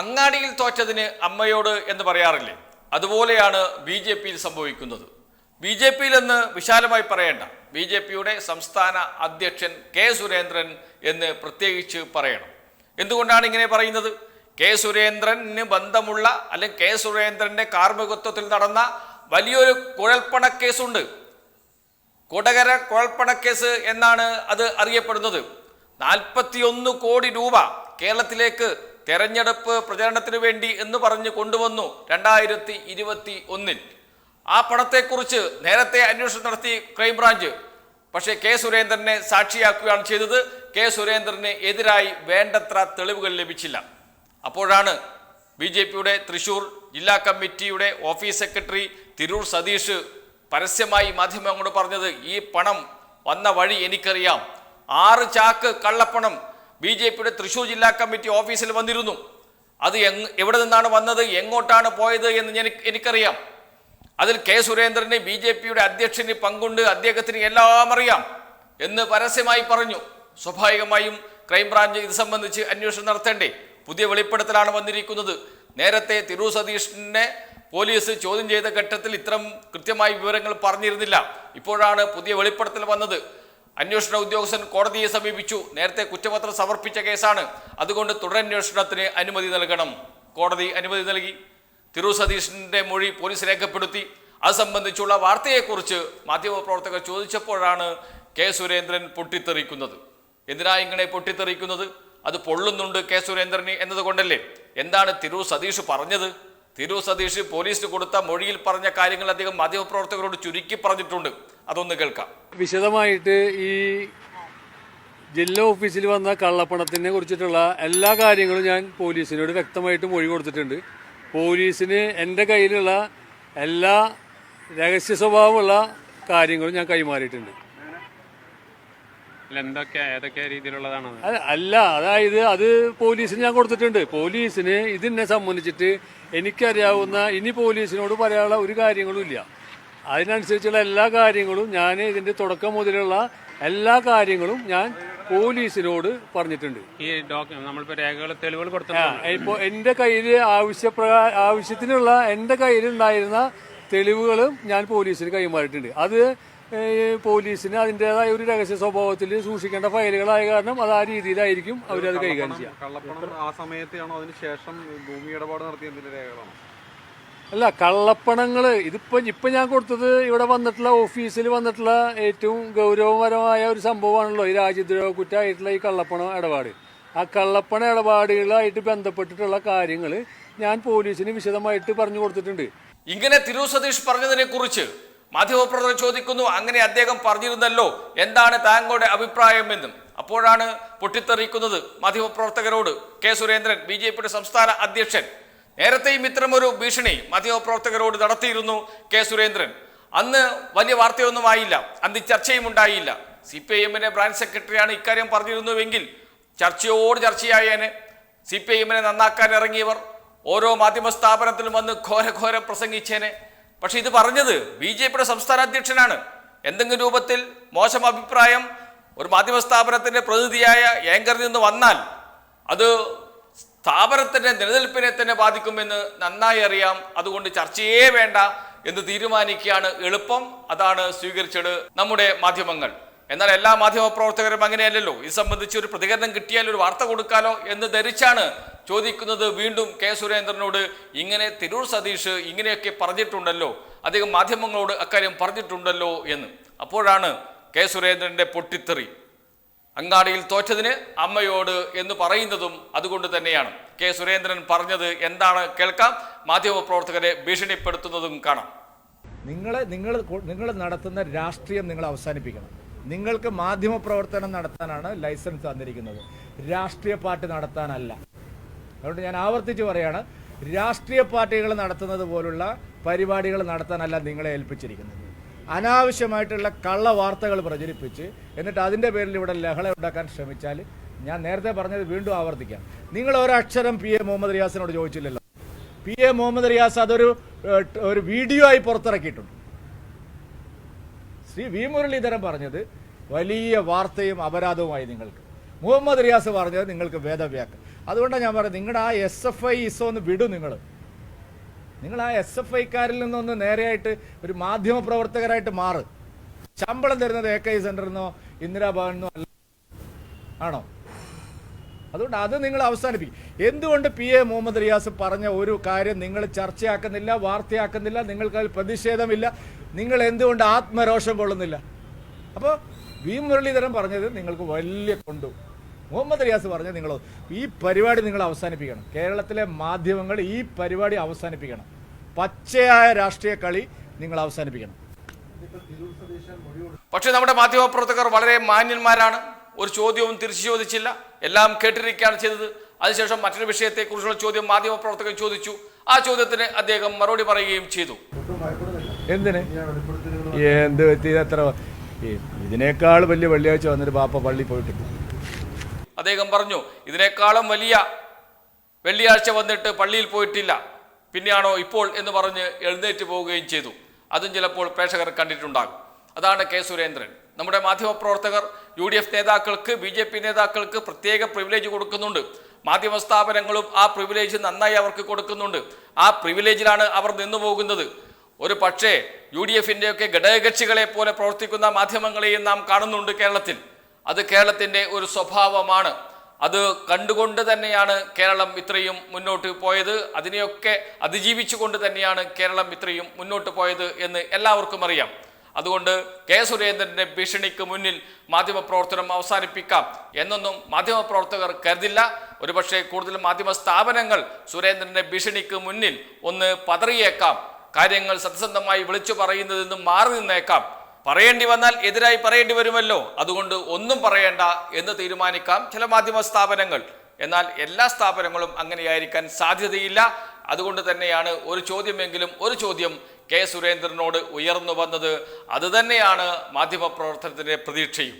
അങ്ങാടിയിൽ തോറ്റതിന് അമ്മയോട് എന്ന് പറയാറില്ലേ? അതുപോലെയാണ് ബി ജെ പിയിൽ സംഭവിക്കുന്നത്. ബി ജെ പിയിൽ എന്ന് വിശാലമായി പറയേണ്ട ബി ജെ പിയുടെ സംസ്ഥാന അധ്യക്ഷൻ കെ സുരേന്ദ്രൻ എന്ന് പ്രത്യേകിച്ച് പറയണം. എന്തുകൊണ്ടാണ് ഇങ്ങനെ പറയുന്നത്? കെ സുരേന്ദ്രന് ബന്ധമുള്ള അല്ലെങ്കിൽ കെ സുരേന്ദ്രന്റെ കാർമ്മികത്വത്തിൽ നടന്ന വലിയൊരു കുഴൽപ്പണക്കേസുണ്ട് കൊടകര കുഴൽപ്പണക്കേസ് എന്നാണ് അത് അറിയപ്പെടുന്നത്. നാൽപ്പത്തിയൊന്ന് കോടി രൂപ കേരളത്തിലേക്ക് തെരഞ്ഞെടുപ്പ് പ്രചരണത്തിന് വേണ്ടി എന്ന് പറഞ്ഞ് കൊണ്ടുവന്നു രണ്ടായിരത്തി ഇരുപത്തി ഒന്നിൽ ആ പണത്തെക്കുറിച്ച് നേരത്തെ അന്വേഷണം നടത്തി ക്രൈംബ്രാഞ്ച്. പക്ഷേ കെ സുരേന്ദ്രനെ സാക്ഷിയാക്കുകയാണ് ചെയ്തത്. കെ സുരേന്ദ്രന് എതിരായി വേണ്ടത്ര തെളിവുകൾ ലഭിച്ചില്ല. അപ്പോഴാണ് ബി ജെ പിയുടെ തൃശൂർ ജില്ലാ കമ്മിറ്റിയുടെ ഓഫീസ് സെക്രട്ടറി തിരൂർ സതീഷ് പരസ്യമായി മാധ്യമങ്ങളോട് പറഞ്ഞത് ഈ പണം വന്ന വഴി എനിക്കറിയാം. ആറ് ചാക്ക് കള്ളപ്പണം ബി ജെ പിയുടെ തൃശൂർ ജില്ലാ കമ്മിറ്റി ഓഫീസിൽ വന്നിരുന്നു. അത് എവിടെ നിന്നാണ് വന്നത് എങ്ങോട്ടാണ് പോയത് എന്ന് എനിക്ക് എനിക്കറിയാം. അതിൽ കെ സുരേന്ദ്രന് ബി ജെ പിയുടെ അധ്യക്ഷന് പങ്കുണ്ട് അദ്ദേഹത്തിന് എല്ലാം അറിയാം എന്ന് പരസ്യമായി പറഞ്ഞു. സ്വാഭാവികമായും ക്രൈംബ്രാഞ്ച് ഇത് സംബന്ധിച്ച് അന്വേഷണം നടത്തേണ്ടേ. പുതിയ വെളിപ്പെടുത്തലാണ് വന്നിരിക്കുന്നത്. നേരത്തെ തിരു സതീഷിനെ പോലീസ് ചോദ്യം ചെയ്ത ഘട്ടത്തിൽ ഇത്തരം കൃത്യമായി വിവരങ്ങൾ പറഞ്ഞിരുന്നില്ല. ഇപ്പോഴാണ് പുതിയ വെളിപ്പെടുത്തൽ വന്നത്. അന്വേഷണ ഉദ്യോഗസ്ഥൻ കോടതിയെ സമീപിച്ചു. നേരത്തെ കുറ്റപത്രം സമർപ്പിച്ച കേസാണ്. അതുകൊണ്ട് തുടരന്വേഷണത്തിന് അനുമതി നൽകണം. കോടതി അനുമതി നൽകി. തിരു സതീഷിന്റെ മൊഴി പോലീസ് രേഖപ്പെടുത്തി. അത് സംബന്ധിച്ചുള്ള വാർത്തയെക്കുറിച്ച് മാധ്യമപ്രവർത്തകർ ചോദിച്ചപ്പോഴാണ് കെ സുരേന്ദ്രൻ പൊട്ടിത്തെറിക്കുന്നത്. എന്തിനാ ഇങ്ങനെ പൊട്ടിത്തെറിക്കുന്നത്? അത് പൊള്ളുന്നുണ്ട് കെ സുരേന്ദ്രന് എന്നതുകൊണ്ടല്ലേ? എന്താണ് തിരു സതീഷ് പറഞ്ഞത്? തിരു സതീഷ് പോലീസിന് കൊടുത്ത മൊഴിയിൽ പറഞ്ഞ കാര്യങ്ങൾ അദ്ദേഹം മാധ്യമപ്രവർത്തകരോട് ചുരുക്കി പറഞ്ഞിട്ടുണ്ട്. അതൊന്ന് കേൾക്കാം. വിശദമായിട്ട് ഈ ജില്ലാ ഓഫീസിൽ വന്ന കള്ളപ്പണത്തിനെ കുറിച്ചിട്ടുള്ള എല്ലാ കാര്യങ്ങളും ഞാൻ പോലീസിനോട് വ്യക്തമായിട്ട് മൊഴി കൊടുത്തിട്ടുണ്ട്. പോലീസിന് എന്റെ കയ്യിലുള്ള എല്ലാ രഹസ്യ സ്വഭാവമുള്ള കാര്യങ്ങളും ഞാൻ കൈമാറിയിട്ടുണ്ട്. അല്ല, അതായത് അത് പോലീസിന് ഞാൻ കൊടുത്തിട്ടുണ്ട്. പോലീസിന് ഇതിനെ സംബന്ധിച്ചിട്ട് എനിക്കറിയാവുന്ന ഇനി പോലീസിനോട് പറയാനുള്ള ഒരു കാര്യങ്ങളും ഇല്ല. അതിനനുസരിച്ചുള്ള എല്ലാ കാര്യങ്ങളും ഞാൻ ഇതിന്റെ തുടക്കം മുതലുള്ള എല്ലാ കാര്യങ്ങളും ഞാൻ പോലീസിനോട് പറഞ്ഞിട്ടുണ്ട്. ഈ നമ്മളിപ്പോ രേഖകൾ തെളിവുകൾ ആ, കൊടുത്തിട്ടുണ്ട്. ഇപ്പൊ എന്റെ കയ്യിൽ ആവശ്യപ്രകാ ആവശ്യത്തിനുള്ള എന്റെ കയ്യിലുണ്ടായിരുന്ന തെളിവുകളും ഞാൻ പോലീസിന് കൈമാറിയിട്ടുണ്ട്. അത് പോലീസിന് അതിന്റെതായ ഒരു രഹസ്യ സ്വഭാവത്തിൽ സൂക്ഷിക്കേണ്ട ഫയലുകളായ കാരണം അത് ആ രീതിയിലായിരിക്കും അവരത് കൈകാര്യം ചെയ്യുക. കള്ളപ്പണം ആ സമയത്താണോ അതിന് ശേഷം ഭൂമി ഇടപാട് നടത്തിയതിന്റെ രേഖകളാണ്? അല്ല കള്ളപ്പണങ്ങൾ ഇതിപ്പോ ഇപ്പൊ ഞാൻ കൊടുത്തത് ഇവിടെ വന്നിട്ടുള്ള ഓഫീസിൽ വന്നിട്ടുള്ള ഏറ്റവും ഗൗരവപരമായ ഒരു സംഭവമാണല്ലോ ഈ രാജ്യദ്രോഹ കുറ്റമായിട്ടുള്ള ഈ കള്ളപ്പണം ഇടപാട്. ആ കള്ളപ്പണ ഇടപാടുകളായിട്ട് ബന്ധപ്പെട്ടിട്ടുള്ള കാര്യങ്ങൾ ഞാൻ പോലീസിന് വിശദമായിട്ട് പറഞ്ഞു കൊടുത്തിട്ടുണ്ട്. ഇങ്ങനെ തിരു സതീഷ് പറഞ്ഞതിനെ കുറിച്ച് മാധ്യമപ്രവർത്തകർ ചോദിക്കുന്നു അങ്ങനെ അദ്ദേഹം പറഞ്ഞിരുന്നല്ലോ. എന്താണ് താങ്കളുടെ അഭിപ്രായം എന്നും? അപ്പോഴാണ് പൊട്ടിത്തെറിക്കുന്നത് മാധ്യമപ്രവർത്തകരോട് കെ സുരേന്ദ്രൻ ബി ജെ പിയുടെ സംസ്ഥാന അധ്യക്ഷൻ. നേരത്തെയും ഇത്തരമൊരു ഭീഷണി മാധ്യമപ്രവർത്തകരോട് നടത്തിയിരുന്നു കെ സുരേന്ദ്രൻ. അന്ന് വലിയ വാർത്തയൊന്നും ആയില്ല. അന്ന് ചർച്ചയും ഉണ്ടായില്ല. സി പി ഐ എമ്മിന്റെ ബ്രാഞ്ച് സെക്രട്ടറിയാണ് ഇക്കാര്യം പറഞ്ഞിരുന്നുവെങ്കിൽ ചർച്ചയോട് ചർച്ചയായേനെ. സി പി ഐ എമ്മിനെ നന്നാക്കാൻ ഇറങ്ങിയവർ ഓരോ മാധ്യമ സ്ഥാപനത്തിലും വന്ന് ഘോര ഘോര പ്രസംഗിച്ചേനെ. പക്ഷെ ഇത് പറഞ്ഞത് ബി ജെ പിയുടെ സംസ്ഥാന അധ്യക്ഷനാണ് എന്തെങ്കിലും രൂപത്തിൽ മോശം അഭിപ്രായം ഒരു മാധ്യമ സ്ഥാപനത്തിന്റെ പ്രതിനിധിയായ ഏങ്കറിൽ നിന്ന് വന്നാൽ അത് സ്ഥാപനത്തിന്റെ നിലനിൽപ്പിനെ തന്നെ ബാധിക്കുമെന്ന് നന്നായി അറിയാം. അതുകൊണ്ട് ചർച്ചയേ വേണ്ട എന്ന് തീരുമാനിക്കുകയാണ് എളുപ്പം. അതാണ് സ്വീകരിച്ചത് നമ്മുടെ മാധ്യമങ്ങൾ. എന്നാൽ എല്ലാ മാധ്യമ പ്രവർത്തകരും അങ്ങനെയല്ലല്ലോ. ഇത് സംബന്ധിച്ച് ഒരു പ്രതികരണം കിട്ടിയാൽ ഒരു വാർത്ത കൊടുക്കാലോ എന്ന് ധരിച്ചാണ് ചോദിക്കുന്നത് വീണ്ടും കെ സുരേന്ദ്രനോട്. ഇങ്ങനെ തിരൂർ സതീഷ് ഇങ്ങനെയൊക്കെ പറഞ്ഞിട്ടുണ്ടല്ലോ. അദ്ദേഹം മാധ്യമങ്ങളോട് അക്കാര്യം പറഞ്ഞിട്ടുണ്ടല്ലോ എന്ന്. അപ്പോഴാണ് കെ സുരേന്ദ്രന്റെ പൊട്ടിത്തെറി. അങ്ങാടിയിൽ തോറ്റതിന് അമ്മയോട് എന്ന് പറയുന്നതും അതുകൊണ്ട് തന്നെയാണ്. കെ സുരേന്ദ്രൻ പറഞ്ഞത് എന്താണ് കേൾക്കാം. മാധ്യമപ്രവർത്തകരെ ഭീഷണിപ്പെടുത്തുന്നതും കാണാം. നിങ്ങളെ നിങ്ങൾ നിങ്ങൾ നടത്തുന്ന രാഷ്ട്രീയം നിങ്ങൾ അവസാനിപ്പിക്കണം. നിങ്ങൾക്ക് മാധ്യമപ്രവർത്തനം നടത്താനാണ് ലൈസൻസ് തന്നിരിക്കുന്നത്. രാഷ്ട്രീയ പാർട്ടി നടത്താനല്ല. അതുകൊണ്ട് ഞാൻ ആവർത്തിച്ച് പറയാണ് രാഷ്ട്രീയ പാർട്ടികൾ നടത്തുന്നത് പോലുള്ള പരിപാടികൾ നടത്താനല്ല നിങ്ങളെ ഏൽപ്പിച്ചിരിക്കുന്നത്. അനാവശ്യമായിട്ടുള്ള കള്ള വാർത്തകൾ പ്രചരിപ്പിച്ച് എന്നിട്ട് അതിന്റെ പേരിൽ ഇവിടെ ലഹള ഉണ്ടാക്കാൻ ശ്രമിച്ചാൽ ഞാൻ നേരത്തെ പറഞ്ഞത് വീണ്ടും ആവർത്തിക്കാം. നിങ്ങൾ ഒരക്ഷരം പി എ മുഹമ്മദ് റിയാസിനോട് ചോദിച്ചില്ലല്ലോ. പി എ മുഹമ്മദ് റിയാസ് അതൊരു ഒരു വീഡിയോ ആയി പുറത്തിറക്കിയിട്ടുണ്ട്. ശ്രീ വി മുരളീധരൻ പറഞ്ഞത് വലിയ വാർത്തയും അപരാധവുമായി നിങ്ങൾക്ക്. മുഹമ്മദ് റിയാസ് പറഞ്ഞത് നിങ്ങൾക്ക് വേദവ്യാക്ക്. അതുകൊണ്ടാണ് ഞാൻ പറയുന്നത് നിങ്ങളുടെ ആ എസ് എഫ് ഐ ഇസോ ഒന്ന് വിടും നിങ്ങൾ നിങ്ങൾ ആ എസ് എഫ് ഐക്കാരിൽ നിന്നൊന്ന് നേരെയായിട്ട് ഒരു മാധ്യമ പ്രവർത്തകരായിട്ട് മാറ്. ശമ്പളം തരുന്നത് എ കെ സെന്ററിൽ നിന്നോ ഇന്ദിരാഭവനിൽ നിന്നോ അല്ല. ആണോ? അതുകൊണ്ട് അത് നിങ്ങൾ അവസാനിപ്പിക്കും. എന്തുകൊണ്ട് പി എ മുഹമ്മദ് റിയാസ് പറഞ്ഞ ഒരു കാര്യം നിങ്ങൾ ചർച്ചയാക്കുന്നില്ല വാർത്തയാക്കുന്നില്ല നിങ്ങൾക്ക് അതിൽ പ്രതിഷേധമില്ല നിങ്ങൾ എന്തുകൊണ്ട് ആത്മരോഷം കൊള്ളുന്നില്ല? അപ്പോൾ വി മുരളീധരൻ പറഞ്ഞത് നിങ്ങൾക്ക് വലിയ കൊണ്ടു. മുഹമ്മദ് റിയാസ് പറഞ്ഞത് നിങ്ങൾ ഈ പരിപാടി നിങ്ങൾ അവസാനിപ്പിക്കണം. കേരളത്തിലെ മാധ്യമങ്ങൾ ഈ പരിപാടി അവസാനിപ്പിക്കണം. പച്ചയായ രാഷ്ട്രീയ കളി നിങ്ങൾ അവസാനിപ്പിക്കണം. പക്ഷേ നമ്മുടെ മാധ്യമപ്രവർത്തകർ വളരെ മാന്യന്മാരാണ്. ഒരു ചോദ്യവും തിരിച്ചു ചോദിച്ചില്ല. എല്ലാം കേട്ടിരിക്കുകയാണ് ചെയ്തത്. അതിനുശേഷം മറ്റൊരു വിഷയത്തെക്കുറിച്ചുള്ള ചോദ്യം മാധ്യമപ്രവർത്തകൻ ചോദിച്ചു. ആ ചോദ്യത്തിന് അദ്ദേഹം മറുപടി പറയുകയും ചെയ്തു. എന്തിന്? എന്ത് അത്ര ഇതിനേക്കാൾ വലിയ വെള്ളിയാഴ്ച വന്നിട്ട് പാപ്പ പള്ളി പോയിട്ട് അദ്ദേഹം പറഞ്ഞു ഇതിനേക്കാളും വലിയ വെള്ളിയാഴ്ച വന്നിട്ട് പള്ളിയിൽ പോയിട്ടില്ല. പിന്നെയാണോ ഇപ്പോൾ? എന്ന് പറഞ്ഞ് എഴുന്നേറ്റ് പോവുകയും ചെയ്തു. അതും ചിലപ്പോൾ പ്രേക്ഷകർ കണ്ടിട്ടുണ്ടാകും. അതാണ് കെ സുരേന്ദ്രൻ. നമ്മുടെ മാധ്യമപ്രവർത്തകർ യു ഡി എഫ് നേതാക്കൾക്ക് ബി ജെ പി നേതാക്കൾക്ക് പ്രത്യേക പ്രിവിലേജ് കൊടുക്കുന്നുണ്ട്. മാധ്യമ സ്ഥാപനങ്ങളും ആ പ്രിവിലേജ് നന്നായി അവർക്ക് കൊടുക്കുന്നുണ്ട്. ആ പ്രിവിലേജിലാണ് അവർ നിന്നു പോകുന്നത്. ഒരു പക്ഷേ യു ഡി എഫിന്റെയൊക്കെ ഘടകകക്ഷികളെ പോലെ പ്രവർത്തിക്കുന്ന മാധ്യമങ്ങളെയും നാം കാണുന്നുണ്ട് കേരളത്തിൽ. അത് കേരളത്തിന്റെ ഒരു സ്വഭാവമാണ്. അത് കണ്ടുകൊണ്ട് തന്നെയാണ് കേരളം ഇത്രയും മുന്നോട്ട് പോയത്. അതിനെയൊക്കെ അതിജീവിച്ചുകൊണ്ട് തന്നെയാണ് കേരളം ഇത്രയും മുന്നോട്ട് പോയത് എന്ന് എല്ലാവർക്കും അറിയാം. അതുകൊണ്ട് കെ സുരേന്ദ്രന്റെ ഭീഷണിക്ക് മുന്നിൽ മാധ്യമപ്രവർത്തനം അവസാനിപ്പിക്കാം എന്നൊന്നും മാധ്യമപ്രവർത്തകർ കരുതില്ല. ഒരുപക്ഷെ കൂടുതൽ മാധ്യമ സ്ഥാപനങ്ങൾ സുരേന്ദ്രന്റെ ഭീഷണിക്ക് മുന്നിൽ ഒന്ന് പതറിയേക്കാം. കാര്യങ്ങൾ സത്യസന്ധമായി വിളിച്ചു പറയുന്നതിൽ നിന്നും മാറി നിന്നേക്കാം. പറയേണ്ടി വന്നാൽ എതിരായി പറയേണ്ടി വരുമല്ലോ. അതുകൊണ്ട് ഒന്നും പറയേണ്ട എന്ന് തീരുമാനിക്കാം ചില മാധ്യമ സ്ഥാപനങ്ങൾ. എന്നാൽ എല്ലാ സ്ഥാപനങ്ങളും അങ്ങനെയായിരിക്കാൻ സാധ്യതയില്ല. അതുകൊണ്ട് തന്നെയാണ് ഒരു ചോദ്യമെങ്കിലും ഒരു ചോദ്യം കെ സുരേന്ദ്രനോട് ഉയർന്നു വന്നത് അതുതന്നെയാണ് മാധ്യമപ്രവർത്തനത്തിന്റെ പ്രതീക്ഷയും.